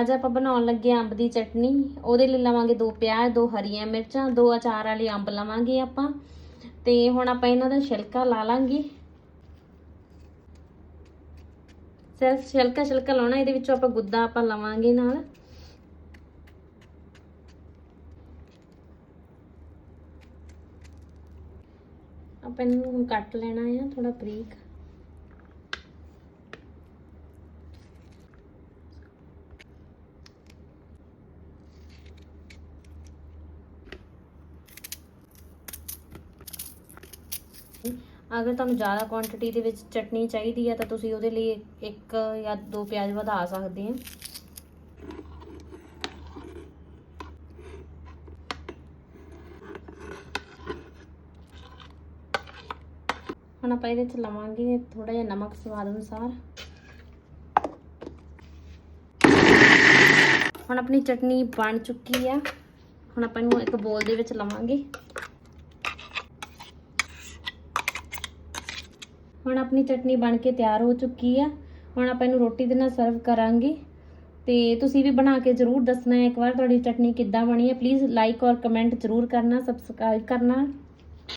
ਅੱਜ ਆਪਾਂ ਬਣਾਉਣ ਲੱਗੇ ਅੰਬ ਦੀ ਚਟਨੀ। ਉਹਦੇ ਲਈ ਲਵਾਂਗੇ ਦੋ ਪਿਆਜ਼, ਦੋ ਹਰੀਆਂ ਮਿਰਚਾਂ, ਦੋ ਅਚਾਰ ਵਾਲੇ ਅੰਬ ਲਵਾਂਗੇ ਆਪਾਂ। ਤੇ ਹੁਣ ਆਪਾਂ ਇਹਨਾਂ ਦਾ ਛਿਲਕਾ ਲਾ ਲਾਂਗੇ। ਸਿਰਫ ਛਿਲਕਾ ਛਿਲਕਾ ਲਾਉਣਾ, ਇਹਦੇ ਵਿੱਚੋਂ ਆਪਾਂ ਗੁੱਦਾ ਆਪਾਂ ਲਵਾਂਗੇ ਨਾਲ। ਆਪਾਂ ਇਹਨੂੰ ਹੁਣ ਕੱਟ ਲੈਣਾ ਹੈ ਥੋੜਾ ਬਰੀਕ। ਅਗਰ ਤੁਹਾਨੂੰ ਜ਼ਿਆਦਾ ਕੁਆਂਟੀਟੀ ਦੇ ਵਿੱਚ ਚਟਨੀ ਚਾਹੀਦੀ ਹੈ, ਤਾਂ ਤੁਸੀਂ ਉਹਦੇ ਲਈ ਇੱਕ ਜਾਂ ਦੋ ਪਿਆਜ਼ ਵਧਾ ਸਕਦੇ ਹੋ। ਹੁਣ ਆਪਾਂ ਇਹਦੇ ਵਿੱਚ ਲਵਾਂਗੇ ਥੋੜਾ ਜਿਹਾ ਨਮਕ ਸਵਾਦ ਅਨੁਸਾਰ। ਹੁਣ ਆਪਣੀ ਚਟਨੀ ਬਣ ਚੁੱਕੀ ਆ ਹੁਣ ਆਪਾਂ ਇਹਨੂੰ ਇੱਕ ਬੋਲ ਦੇ ਵਿੱਚ ਲਵਾਂਗੇ। ਹੁਣ ਆਪਣੀ ਚਟਨੀ ਬਣ ਕੇ ਤਿਆਰ ਹੋ ਚੁੱਕੀ ਆ। ਹੁਣ ਆਪਾਂ ਇਹਨੂੰ ਰੋਟੀ ਦੇ ਨਾਲ ਸਰਵ ਕਰਾਂਗੇ। ਤੇ ਤੁਸੀਂ ਵੀ ਬਣਾ ਕੇ ਜਰੂਰ ਦੱਸਣਾ ਇੱਕ ਵਾਰ ਤੁਹਾਡੀ ਚਟਨੀ ਕਿੱਦਾਂ ਬਣੀ ਹੈ ਪਲੀਜ਼ ਲਾਈਕ ਔਰ ਕਮੈਂਟ ਜਰੂਰ ਕਰਨਾ ਸਬਸਕ੍ਰਾਈਬ ਕਰਨਾ।